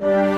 မ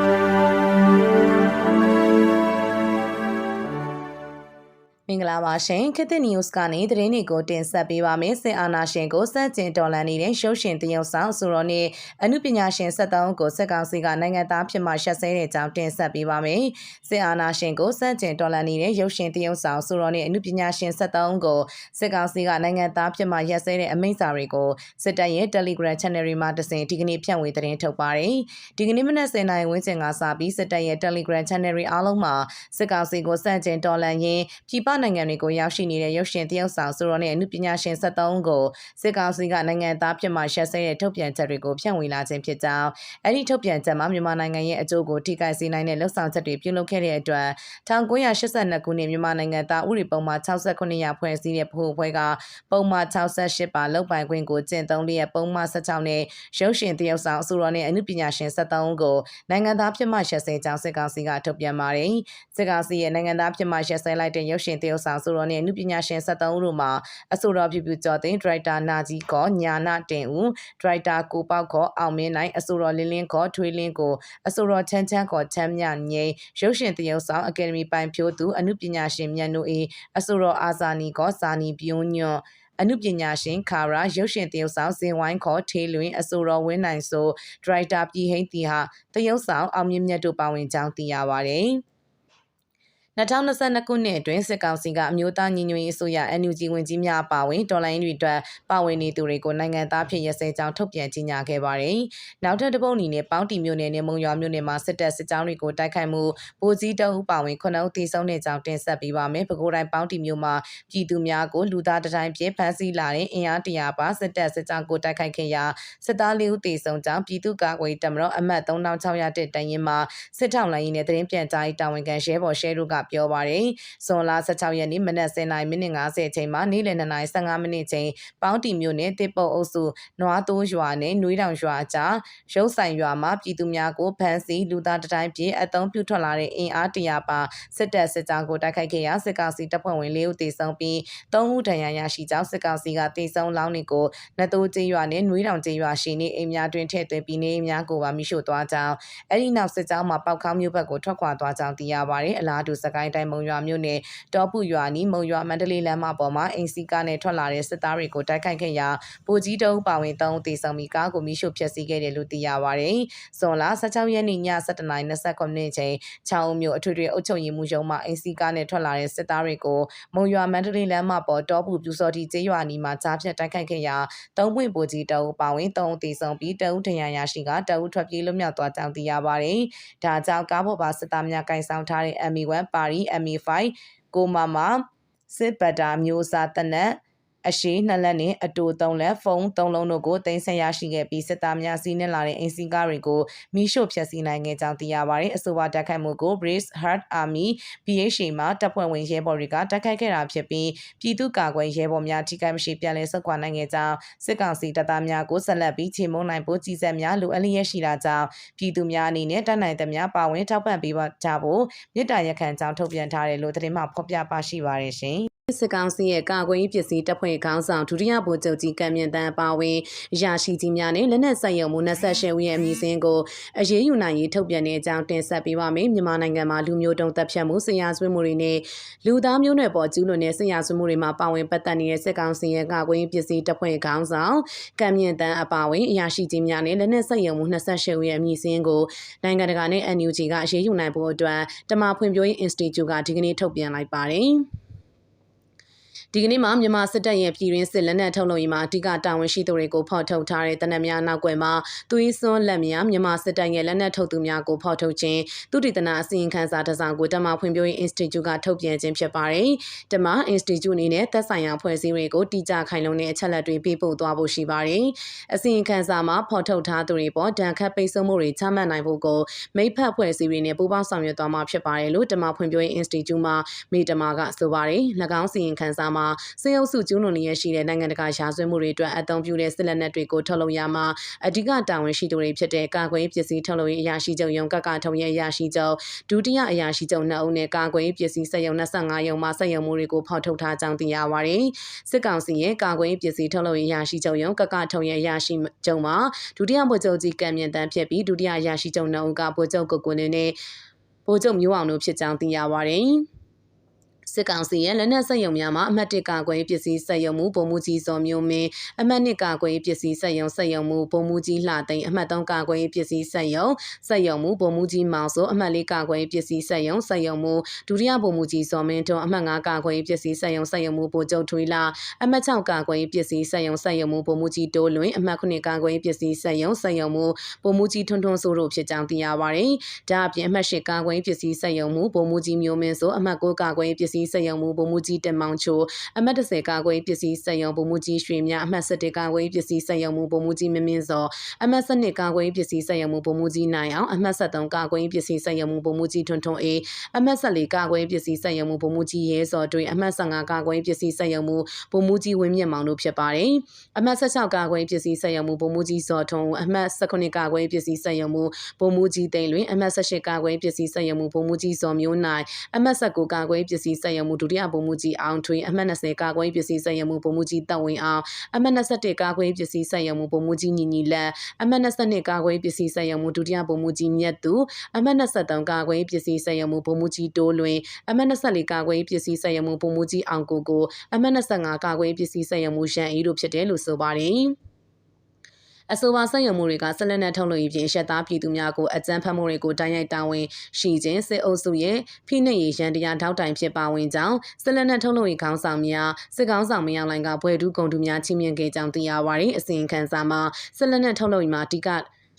င်္ဂလာပါရှင်ခေတ်သစ် news ကနေသတင်းတွေကိုတင်ဆက်ပေးပါမယ်စစ်အာဏာရှင်ကိုစန့်ကျင်တော်လှန်နေတဲ့ရုပ်ရှင်တရုပ်ဆောင်ဆိုတော်နဲ့အမှုပညာရှင်73ကိုစစ်ကောင်စီကနိုင်ငံသားဖြစ်မှရှက်ဆဲတဲ့အကြောင်းတင်ဆက်ပေးပါမယ်စစ်အာဏာရှင်ကိုစန့်ကျင်တော်လှန်နေတဲ့ရုပ်ရှင်တရုပ်ဆောင်ဆိုတော်နဲ့အမှုပညာရှင်73ကိုစစ်ကောင်စီကနိုင်ငံသားဖြစ်မှရက်စဲတဲ့အမိန့်စာတွေကိုစစ်တပ်ရဲ့ Telegram Channel တွေမှာတစင်ဒီကနေ့ဖြန့်ဝေသတင်းထုတ်ပါတယ်ဒီကနေ့မနက်10:00နာရီဝန်းကျင်ကစပြီးစစ်တပ်ရဲ့ Telegram Channel တွေအားလုံးမှာစစ်ကောင်စီကိုစန့်ကျင်တော်လှန်ရင်းပြည်ပနိုင်ငံတွေကိုရောက်ရှိနေတဲ့ရုပ်ရှင်တရုပ်ဆောင်ဆိုတော်နဲ့အမှုပညာရှင်73ကိုစစ်ကောင်စီကနိုင်ငံသားဖြစ်မှရှက်ဆဲတဲ့ထုတ်ပြန်ချက်တွေကိုဖြန့်ဝေလာခြင်းဖြစ်ကြောင်းအဲ့ဒီထုတ်ပြန်ချက်မှာမြန်မာနိုင်ငံရဲ့အကျိုးကိုထိခိုက်စေနိုင်တဲ့လှုပ်ဆောင်ချက်တွေပြုလုပ်ခဲ့တဲ့အတွက်1982ခုနှစ်မြန်မာနိုင်ငံသားဥပဒေပုံမှန်69ရာဖွဲ့စည်းတဲ့ဖို့ဖွဲ့ကပုံမှန်68ပါလောက်ပိုင်ခွင့်ကိုကျင့်သုံးလျက်ပုံမှန်16နဲ့ရုပ်ရှင်တရုပ်ဆောင်ဆိုတော်နဲ့အမှုပညာရှင်73ကိုနိုင်ငံသားဖြစ်မှရှက်ဆဲကြောင်းစစ်ကောင်စီကထုတ်ပြန်ပါတယ်စစ်ကောင်စီရဲ့နိုင်ငံသားဖြစ်မှရှက်ဆဲလိုက်တဲ့ရုပ်ရှင်တရုပ်ဆောင်ဆိုတော်နဲ့အမှုပညာရှင်73ဦးတို့မှာအဆိုတော်ပြပြကျော်သိန်းဒရိုက်တာနာကြီးကောညာနာတင်ဦးဒရိုက်တာကိုပေါက်ခေါ်အောင်မင်းနိုင်အဆိုတော်လင်းလင်းခေါ်ထွေးလင်းကိုအဆိုတော်ချမ်းချမ်းခေါ်ချမ်းမြငိမ့်ရုပ်ရှင်တရုပ်ဆောင်အကယ်ဒမီပိုင်ဖြိုးသူအမှုပညာရှင်မြတ်နိုးအေးအဆိုတော်အာဇာနီခေါ်ဇာနီပြုံးညွန့်အနုပညာရှင်ခါရာရုပ်ရှင်တရုပ်ဆောင်ဇင်ဝိုင်းခေါ်ထေးလွင်အဆိုတော်ဝင်းနိုင်ဆိုဒရိုက်တာပြည်ဟိန်းတီဟာတရုပ်ဆောင်အောင်မြင့်မြတ်တို့ပါဝင်ကြောင်းသိရပါတယ်။ 2022ခုနှစ်အတွင်းစစ်ကောင်စီကအမျိုးသားညီညွတ်ရေးအစိုးရ NUG ဝင်ကြီးများပါဝင်တော်လိုင်းတွေအတွက်ပါဝင်နေသူတွေကိုနိုင်ငံသားဖြစ်ရစဲကြောင်းထုတ်ပြန်ကြေညာခဲ့ပါတယ်။နောက်ထပ်တစ်ပုတ်အနေနဲ့ပေါင်းတီမျိုးနယ်နဲ့မုံရွာမျိုးနယ်မှာစစ်တပ်စစ်ကြောင်းတွေကိုတိုက်ခိုက်မှုဗိုလ်ကြီးတအုပ်ပါဝင်ခုနှစ်ဦးသေဆုံးတဲ့ကြောင်းတင်ဆက်ပေးပါမယ်။ပဲခူးတိုင်းပေါင်းတီမျိုးမှာပြည်သူများကိုလူသားတတိုင်းပြဖမ်းဆီးလာတဲ့အင်အားတရာပါစစ်တပ်စစ်ကြောင်းကိုတိုက်ခိုက်ခဲ့ရာစစ်သားလေးဦးသေဆုံးကြောင်းပြည်သူ့ကာကွယ်တမတော်အမှတ်3600တက်တန်ရင်မှာစစ်ထောက်လိုင်းရင်နဲ့သတင်းပြန်ကြားရေးတာဝန်ခံရဲဘော်ရှဲတို့ကပြောပါတယ်။ဇွန်လ16ရက်နေ့မနက်10:00မိနစ်50ချိန်မှာနေ့လယ်2:15မိနစ်ချိန်ပေါင်းတီမြို့နယ်တစ်ပုတ်အုပ်စုနွားတိုးရွာနဲ့နှွေးတောင်ရွာကြားရုပ်ဆိုင်ရွာမှာပြည်သူများကိုဖမ်းဆီးလူသားတတိုင်းပြေအုံပြုထွက်လာတဲ့အင်အားတရာပါစစ်တပ်စစ်ကြောင်းကိုတိုက်ခိုက်ခဲ့ရာစစ်ကောင်စီတပ်ဖွဲ့ဝင်၄ဦးသေဆုံးပြီး၃ဦးဒဏ်ရာရရှိကြောင်းစစ်ကောင်စီကသေဆုံးလောင်းတွေကိုနတိုးကျေးရွာနဲ့နှွေးတောင်ကျေးရွာရှိနေအိမ်များတွင်ထည့်သွင်းပြီးနေအိမ်များကိုပါမိရှို့သွားကြောင်းအဲ့ဒီနောက်စစ်ကြောင်းမှာပောက်ခေါင်းမြို့ဘက်ကိုထွက်ခွာသွားကြောင်းသိရပါတယ်အလားတူစကိုင်းတိုင်းမုံရွာမြို့နယ်တောပုရွာနီးမုံရွာမန္တလေးလမ်းမပေါ်မှာအင်စီကားနဲ့ထွက်လာတဲ့စစ်သားတွေကိုတိုက်ခိုက်ခဲ့ရာဗိုလ်ကြီးတုံးပါဝင်၃ဦးသေဆုံးပြီးကားကိုမိရှို့ဖျက်ဆီးခဲ့တယ်လို့သိရပါတယ်။ဇွန်လ16ရက်နေ့ည7:29မိနစ်ချိန်ချောင်းမြို့အထွေထွေအုပ်ချုပ်ရေးမှူးရုံးမှအင်စီကားနဲ့ထွက်လာတဲ့စစ်သားတွေကိုမုံရွာမန္တလေးလမ်းမပေါ်တောပုပြူစော်တီကျေးရွာနီးမှာကြားဖြတ်တိုက်ခိုက်ခဲ့ရာသုံးပွင့်ဗိုလ်ကြီးတုံးပါဝင်၃ဦးသေဆုံးပြီးတအုပ်ထရန်ရရှိကတအုပ်ထွက်ပြေးလွတ်မြောက်သွားကြောင်းသိရပါတယ်။ဒါကြောင့်ကားပေါ်ပါစစ်သားများကင်ဆောင်ထားတဲ့ ME1 ပါရီ ME5 ကိုမမစစ်ဘတ်တာမျိုးစားတနက် အရှိနှစ်လက်နဲ့အတူသုံးလက်ဖုန်းသုံးလုံးတို့ကိုတင်ဆက်ရရှိခဲ့ပြီးစစ်သားများစီးနှင်လာတဲ့အင်စီကားတွေကိုမိရှို့ဖျက်ဆီးနိုင်ခဲ့ကြောင်းသိရပါတယ်။အဆိုပါတိုက်ခိုက်မှုကို British Heart Army BHA မှတပ်ဖွဲ့ဝင်ရဲဘော်တွေကတိုက်ခိုက်ခဲ့တာဖြစ်ပြီးပြည်သူ့ကာကွယ်ရဲဘော်များထိခိုက်မရှိပြန်လည်ဆုတ်ခွာနိုင်ခဲ့ကြောင်းစစ်ကောင်စီတပ်သားများကိုဆက်လက်ပြီးချေမှုန်းနိုင်ဖို့ကြီးစက်များလိုအပ်လျက်ရှိတာကြောင့်ပြည်သူများအနေနဲ့တတ်နိုင်သမျှပါဝင်ထောက်ပံ့ပေးပါကြဖို့မြစ်တာရက်ခံကြောင်းထုတ်ပြန်ထားတယ်လို့သတင်းမှဖော်ပြပါရှိပါတယ်ရှင်။ စစ်ကောင်စီရဲ့ကာကွယ်ရေးပစ္စည်းတပ်ဖွဲ့ခေါင်းဆောင်ဒုတိယဗိုလ်ချုပ်ကြီးကံမြင့်တန်းအပါအဝင်ရရှိကြီးများနဲ့လက်နက်ဆက်ရုံမှု28ဦးရဲ့အမည်စင်းကိုအရေးယူနိုင်ရေးထုတ်ပြန်တဲ့အကြောင်းတင်ဆက်ပေးပါမယ်မြန်မာနိုင်ငံမှာလူမျိုးတုံးတပ်ဖြတ်မှုဆရာဆွေးမှုတွေနဲ့လူသားမျိုးနွယ်ပေါ်ကျူးလွန်တဲ့ဆရာဆွေးမှုတွေမှာပါဝင်ပတ်သက်နေတဲ့စစ်ကောင်စီရဲ့ကာကွယ်ရေးပစ္စည်းတပ်ဖွဲ့ခေါင်းဆောင်ကံမြင့်တန်းအပါအဝင်အရာရှိကြီးများနဲ့လက်နက်ဆက်ရုံမှု28ဦးရဲ့အမည်စင်းကိုနိုင်ငံတကာနဲ့ NUG ကအရေးယူနိုင်ဖို့အတွက်တမဖွံ့ဖြိုးရေး Institute ကဒီကနေ့ထုတ်ပြန်လိုက်ပါတယ်။ ဒီကနေ့မှာမြန်မာစစ်တပ်ရဲ့ပြည်တွင်းစစ်လက်နက်ထုတ်လုပ်ရေးမှာအဓိကတာဝန်ရှိသူတွေကိုဖော်ထုတ်ထားတဲ့တနက်များနောက်ွယ်မှာသွေးစွန်းလက်များမြန်မာစစ်တပ်ရဲ့လက်နက်ထုတ်သူများကိုဖော်ထုတ်ခြင်းသူတည်တနာအစီရင်ခံစာတစ်စောင်ကိုတမဖွံ့ဖြိုးရေး Institute ကထုတ်ပြန်ခြင်းဖြစ်ပါတယ်။တမ Institute အနေနဲ့သက်ဆိုင်ရာဖွဲ့စည်းတွေကိုတိကျခိုင်လုံတဲ့အချက်လက်တွေပေးပို့သွားဖို့ရှိပါတယ်။အစီရင်ခံစာမှာဖော်ထုတ်ထားသူတွေပေါ်ဒဏ်ခတ်ပိတ်ဆို့မှုတွေချမှတ်နိုင်ဖို့ကိုမိဖက်ဖွဲ့စည်းတွေနဲ့ပူးပေါင်းဆောင်ရွက်သွားမှာဖြစ်ပါတယ်လို့တမဖွံ့ဖြိုးရေး Institute မှမိတမကဆိုပါတယ်။၎င်းစီရင်ခံစာမှာမှာစေအုပ်စုကျူးလွန်နေရရှိတဲ့နိုင်ငံတကာရာဇဝတ်မှုတွေအတွက်အသုံးပြုတဲ့စစ်လက်နက်တွေကိုထုတ်လုပ်ရမှာအဓိကတာဝန်ရှိသူတွေဖြစ်တဲ့ကာကွယ်ရေးပစ္စည်းထုတ်လုပ်ရေးအရာရှိချုပ်ရုံကကထုံရဲ့အရာရှိချုပ်ဒုတိယအရာရှိချုပ်နှစ်ဦးနဲ့ကာကွယ်ရေးပစ္စည်းစက်ရုံ25ရုံမှစက်ရုံမှုတွေကိုဖောက်ထုတ်ထားကြောင်းသိရပါတယ်။စစ်ကောင်စီရဲ့ကာကွယ်ရေးပစ္စည်းထုတ်လုပ်ရေးအရာရှိချုပ်ရုံကကထုံရဲ့အရာရှိချုပ်မှာဒုတိယဗိုလ်ချုပ်ကြီးကံမြင့်တန်းဖြစ်ပြီးဒုတိယအရာရှိချုပ်နှစ်ဦးကဗိုလ်ချုပ်ကိုကိုလင်းနဲ့ဗိုလ်ချုပ်မျိုးအောင်တို့ဖြစ်ကြောင်းသိရပါတယ်။ စစ်ကောင်စီရဲ့လက်နက်စက်ရုံများမှာအမှတ်၁ကာကွယ်ပစ္စည်းစက်ရုံမူပုံမှုကြီးစော်မျိုးမင်းအမှတ်၂ကာကွယ်ပစ္စည်းစက်ရုံစက်ရုံမူပုံမှုကြီးလှသိန်းအမှတ်၃ကာကွယ်ပစ္စည်းစက်ရုံစက်ရုံမူပုံမှုကြီးမောင်စိုးအမှတ်၄ကာကွယ်ပစ္စည်းစက်ရုံစက်ရုံမူဒုတိယပုံမှုကြီးစော်မင်းထွန်းအမှတ်၅ကာကွယ်ပစ္စည်းစက်ရုံစက်ရုံမူပိုကျုပ်ထွေးလာအမှတ်၆ကာကွယ်ပစ္စည်းစက်ရုံစက်ရုံမူပုံမှုကြီးတိုးလွင်အမှတ်9ကာကွယ်ပစ္စည်းစက်ရုံစက်ရုံမူပုံမှုကြီးထွန်းထွန်းစိုးတို့ဖြစ်ကြောင်းသိရပါတယ်။ဒါအပြင်အမှတ်၈ကာကွယ်ပစ္စည်းစက်ရုံမူပုံမှုကြီးမျိုးမင်းစိုးအမှတ်9ကာကွယ်ပစ္စည်းစက်ရုံမူပုံမှုကြီးတင်မောင်ချိုအမှတ်30ကာကွယ်ပစ္စည်းစက်ရုံပုံမှုကြီးရွှေမြအမှတ်17ကာကွယ်ပစ္စည်းစက်ရုံမူပုံမှုကြီးမင်းမင်းစောအမှတ်12ကာကွယ်ပစ္စည်းစက်ရုံမူပုံမှုကြီးနိုင်အောင်အမှတ်73ကာကွယ်ပစ္စည်းစက်ရုံမူပုံမှုကြီးထွန်းထွန်းအေးအမှတ်14ကာကွယ်ပစ္စည်းစက်ရုံမူပုံမှုကြီးရဲစောတွေအမှတ်15ကာကွယ်ပစ္စည်းစက်ရုံမူပုံမှုကြီးဝင်းမြင့်မောင်တို့ဖြစ်ပါတယ်အမှတ်16ကာကွယ်ပစ္စည်းစက်ရုံမူပုံမှုကြီးစောထွန်းအမှတ်19ကာကွယ်ပစ္စည်းစက်ရုံမူပုံမှုကြီးတိန်လွင်အမှတ်18ကာကွယ်ပစ္စည်းစက်ရုံမူပုံမှုကြီးစောမျိုးနိုင်အမှတ်19ကာကွယ်ပစ္စည်းစက်ရုံမူဒုတိယပုံမှုကြီးအောင်ထွေးအမှတ်20ကာကွယ်ပစ္စည်းစက်ရုံမှုပုံမှုကြီးတပ်ဝင်အောင်အမှတ်21ကာကွယ်ပစ္စည်းစက်ရုံမှုပုံမှုကြီးညီညီလက်အမှတ်22ကာကွယ်ပစ္စည်းစက်ရုံမှုဒုတိယပုံမှုကြီးမြတ်သူအမှတ်23ကာကွယ်ပစ္စည်းစက်ရုံမှုပုံမှုကြီးတိုးလွင်အမှတ်24ကာကွယ်ပစ္စည်းစက်ရုံမှုပုံမှုကြီးအောင်ကိုကိုအမှတ်25ကာကွယ်ပစ္စည်းစက်ရုံမှုရန်အေးတို့ဖြစ်တယ်လို့ဆိုပါတယ် အဆိုပါစက်ရုံမှုတွေကဆက်လက်နဲ့ထုတ်လုပ်ရေးပြင်ရှက်သားပြည်သူများကိုအကြမ်းဖက်မှုတွေကိုတိုက်ရိုက်တာဝန်ရှိခြင်းစစ်အုပ်စုရဲ့ဖိနှိပ်ရေးရန်တရားထောက်တိုင်ဖြစ်ပါဝင်ကြောင်းဆက်လက်နဲ့ထုတ်လုပ်ရေးခေါင်းဆောင်များစစ်ကောင်းဆောင်မယောင်လိုင်ကဘွဲဒူးကုံတူများချင်းမြင်ခဲ့ကြောင်းသိရပါတယ်အစီရင်ခံစာမှာဆက်လက်နဲ့ထုတ်လုပ်ရေးမှာအဓိက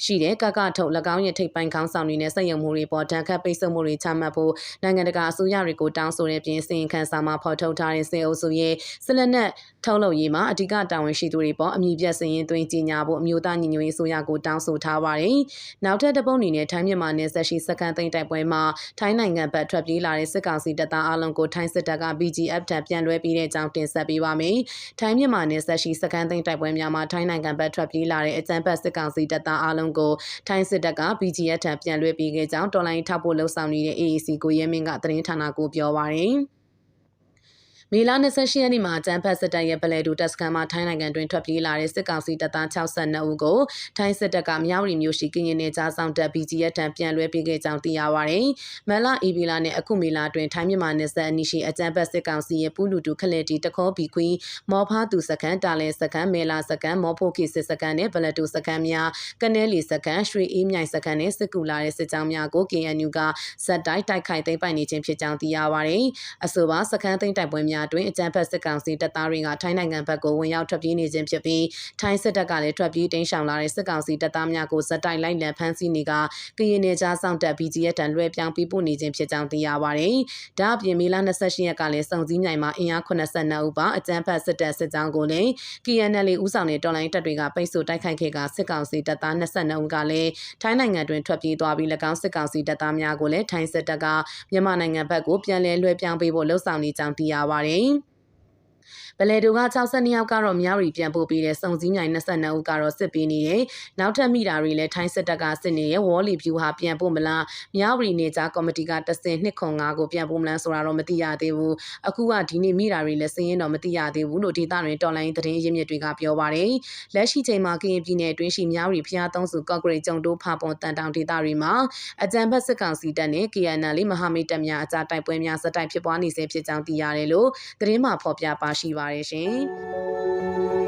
ရှိတဲ့ကကထုတ်၎င်းရဲ့ထိပ်ပိုင်းခေါင်းဆောင်တွေနဲ့စက်ရုံမှုတွေပေါ်တန်ခတ်ပိတ်ဆို့မှုတွေချမှတ်ဖို့နိုင်ငံတကာအစိုးရတွေကိုတောင်းဆိုတဲ့ပြင်စင်ခန်းစာမှာဖော်ထုတ်ထားတဲ့စေအုပ်စုရဲ့ဆက်လက်နဲ့ထုတ်လုပ်ရေးမှာအဓိကတာဝန်ရှိသူတွေပေါ်အမည်ပြတ်စင်ရင်သွင်းကြီးညာဖို့အမျိုးသားညီညွတ်ရေးအစိုးရကိုတောင်းဆိုထားပါတယ်။နောက်ထပ်တစ်ပုတ်အနေနဲ့ထိုင်းမြန်မာနယ်စပ်ရှိစကန်သိန်းတိုက်ပွဲမှာထိုင်းနိုင်ငံဘက်ထွက်ပြေးလာတဲ့စစ်ကောင်စီတပ်သားအလုံးကိုထိုင်းစစ်တပ်က BGF ထံပြန်လွှဲပြီးတဲ့အကြောင်းတင်ဆက်ပေးပါမယ်။ထိုင်းမြန်မာနယ်စပ်ရှိစကန်သိန်းတိုက်ပွဲများမှာထိုင်းနိုင်ငံဘက်ထွက်ပြေးလာတဲ့အကြမ်းဖက်စစ်ကောင်စီတပ်သားအလုံးကိုထိုင်းစစ်တပ်က BGF ထံပြန်လွှဲပေးခဲ့ကြောင်းတော်လိုင်းထောက်ဖို့လှုံ့ဆော်နေတဲ့ AAC ကိုရဲမင်းကသတင်းဌာနကိုပြောပါရယ်။ မေလ28ရက်နေ့မှာတန်ဖတ်စစ်တပ်ရဲ့ပလဲတူတပ်စခန်းမှာထိုင်းနိုင်ငံတွင်ထွက်ပြေးလာတဲ့စစ်ကောင်စီတပ်သား62ဦးကိုထိုင်းစစ်တပ်ကမြောက်ရီမျိုးရှိကရင်နယ်ကြားဆောင်တပ် BGF တံပြန်လွှဲပေးခဲ့ကြောင်းသိရပါဗျ။မလအီဗီလာနဲ့အခုမေလတွင်ထိုင်းမြန်မာနယ်စပ်အနီးရှိအကြံဖတ်စစ်ကောင်စီရဲ့ပူလူတူခလက်တီတခေါဘီခွီမော်ဖားသူစခန်းတာလဲစခန်းမဲလာစခန်းမော်ဖိုခိစစ်စခန်းနဲ့ပလဲတူစခန်းများကနဲလီစခန်းရွှေအေးမြိုင်စခန်းနဲ့စစ်ကူလာတဲ့စစ်ကြောင်းများကို KNU ကဇက်တိုက်တိုက်ခိုက်သိမ်းပိုက်နေခြင်းဖြစ်ကြောင်းသိရပါဗျ။အဆိုပါစခန်းသိမ်းတိုက်ပွဲများတွင်အကြံဖတ်စစ်ကောင်စီတပ်သားတွေကထိုင်းနိုင်ငံဘက်ကိုဝင်ရောက်ထွက်ပြေးနေခြင်းဖြစ်ပြီးထိုင်းစစ်တပ်ကလည်းထွက်ပြေးတင်းရှောင်လာတဲ့စစ်ကောင်စီတပ်သားများကိုဇက်တိုက်လိုက်လံဖမ်းဆီးနေကကရင်နယ်ကြားစောင့်တပ် BGF တန်လွှဲပြောင်းပြီးပို့နေခြင်းဖြစ်ကြောင်းသိရပါတယ်။ဒါအပြင်မေလ28ရက်ကလည်းစုံစည်းမြိုင်မှာအင်အား82ဦးပါအကြမ်းဖက်စစ်တပ်စစ်ကြောင်းကိုလည်း KNL ဦးဆောင်တဲ့တော်လိုင်းတပ်တွေကပိတ်ဆို့တိုက်ခိုက်ခဲ့ကစစ်ကောင်စီတပ်သား22ဦးကလည်းထိုင်းနိုင်ငံတွင်ထွက်ပြေးသွားပြီး၎င်းစစ်ကောင်စီတပ်သားများကိုလည်းထိုင်းစစ်တပ်ကမြန်မာနိုင်ငံဘက်ကိုပြန်လည်လွှဲပြောင်းပေးဖို့လှုံ့ဆော်နေကြောင်းသိရပါတယ်။။ Bahrein ဗလဲတိုက62ယောက်ကတော့မြောက်ရီပြန်ပို့ပြီးတဲ့စုံစည်းမြိုင်22ဦးကတော့စစ်ပေးနေတယ်။နောက်ထပ်မိတာတွေလည်းထိုင်းစစ်တပ်ကစစ်နေရဲ့ဝေါ်လီဖြူဟာပြန်ပို့မလား။မြောက်ရီနေကြကော်မတီကတဆင်205ကိုပြန်ပို့မလားဆိုတာတော့မသိရသေးဘူး။အခုကဒီနေ့မိတာတွေလည်းစည်ရင်တော့မသိရသေးဘူးလို့ဒေသတွင်တော်လိုင်းသတင်းရင်းမြစ်တွေကပြောပါတယ်။လက်ရှိချိန်မှာကရင်ပြည်နယ်အတွင်းရှိမြောက်ရီဖျားသုံးစုကော့ဂရိတ်ကျုံတိုးဖာပွန်တန်တောင်ဒေသတွေမှာအကြံဖက်စစ်ကောင်စီတပ်နဲ့ KNL မဟာမိတ်တပ်များအကြတိုက်ပွဲများစတိုက်ဖြစ်ပွားနေစေဖြစ်ကြောင်းသိရတယ်လို့သတင်းမှဖော်ပြပါရှိပါတယ်ရှင်။